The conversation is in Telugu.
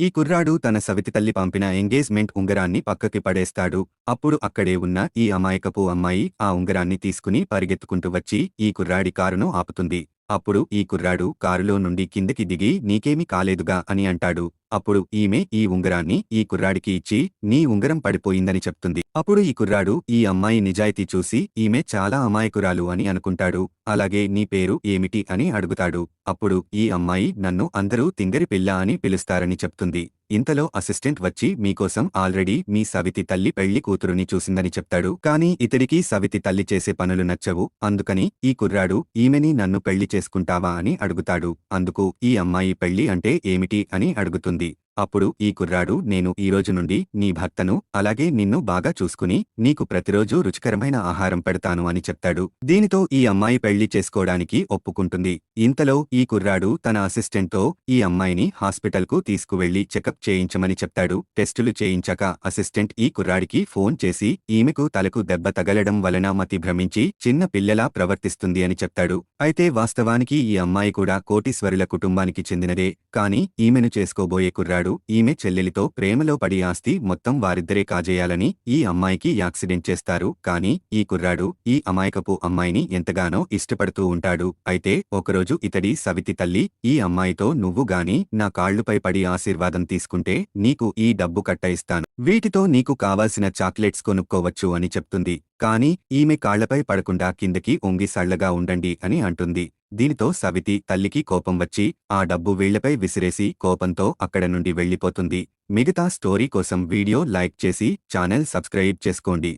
ఈ కుర్రాడు తన సవితి తల్లి పంపిన ఎంగేజ్మెంట్ ఉంగరాన్ని పక్కకి పడేస్తాడు. అప్పుడు అక్కడే ఉన్న ఈ అమాయకపు అమ్మాయి ఆ ఉంగరాన్ని తీసుకుని పరిగెత్తుకుంటూ వచ్చి ఈ కుర్రాడి కారును ఆపుతుంది. అప్పుడు ఈ కుర్రాడు కారులో నుండి కిందకి దిగి నీకేమీ కాలేదుగా అని అంటాడు. అప్పుడు ఈమె ఈ ఉంగరాన్ని ఈ కుర్రాడికి ఇచ్చి నీ ఉంగరం పడిపోయిందని చెప్తుంది. అప్పుడు ఈ కుర్రాడు ఈ అమ్మాయి నిజాయితీ చూసి ఈమె చాలా అమాయకురాలు అని అనుకుంటాడు. అలాగే నీ పేరు ఏమిటి అని అడుగుతాడు. అప్పుడు ఈ అమ్మాయి నన్ను అందరూ తింగరి పిల్ల అని పిలుస్తారని చెప్తుంది. ఇంతలో అసిస్టెంట్ వచ్చి మీకోసం ఆల్రెడీ మీ సవితి తల్లి పెళ్ళి కూతురుని చూసిందని చెప్తాడు. కానీ ఇతడికి సవితి తల్లి చేసే పనులు నచ్చవు. అందుకని ఈ కుర్రాడు ఈమెని నన్ను పెళ్ళి చేసుకుంటావా? అని అడుగుతాడు. అందుకు ఈ అమ్మాయి పెళ్ళి అంటే ఏమిటి అని అడుగుతుంది. అప్పుడు ఈ కుర్రాడు నేను ఈ రోజు నుండి నీ భర్తను అలాగే నిన్ను బాగా చూసుకుని నీకు ప్రతిరోజూ రుచికరమైన ఆహారం పెడతాను అని చెప్తాడు. దీనితో ఈ అమ్మాయి పెళ్ళి చేసుకోవడానికి ఒప్పుకుంటుంది. ఇంతలో ఈ కుర్రాడు తన అసిస్టెంట్తో ఈ అమ్మాయిని హాస్పిటల్కు తీసుకువెళ్ళి చెకప్ చేయించమని చెప్తాడు. టెస్టులు చేయించాక అసిస్టెంట్ ఈ కుర్రాడికి ఫోన్ చేసి ఈమెకు తలకు దెబ్బ తగలడం వలన మతి భ్రమించి చిన్న పిల్లలా ప్రవర్తిస్తుంది అని చెప్తాడు. అయితే వాస్తవానికి ఈ అమ్మాయి కూడా కోటీశ్వరుల కుటుంబానికి చెందినదే కాని ఈమెను చేసుకోబోయే కుర్రాడు ఈమె చెల్లెలితో ప్రేమలో పడి ఆస్తి మొత్తం వారిద్దరే కాజేయాలని ఈ అమ్మాయికి యాక్సిడెంట్ చేస్తారు. కాని ఈ కుర్రాడు ఈ అమాయకపు అమ్మాయిని ఎంతగానో ఇష్టపడుతూ ఉంటాడు. అయితే ఒకరోజు ఇతడి సవితి తల్లి ఈ అమ్మాయితో నువ్వు గాని నా కాళ్ళుపై పడి ఆశీర్వాదం తీసుకుంటే నీకు ఈ డబ్బు కట్టయిస్తాను. వీటితో నీకు కావాల్సిన చాక్లెట్స్ కొనుక్కోవచ్చు అని చెప్తుంది. కాని ఈమె కాళ్ళపై పడకుండా కిందకి ఒంగి సళ్ళగా ఉండండి అని అంటుంది. దీనితో సవితి తల్లికి కోపం వచ్చి ఆ డబ్బు వీళ్ళపై విసిరేసి కోపంతో అక్కడ నుండి వెళ్ళిపోతుంది. మిగతా స్టోరీ కోసం వీడియో లైక్ చేసి ఛానల్ సబ్స్క్రైబ్ చేసుకోండి.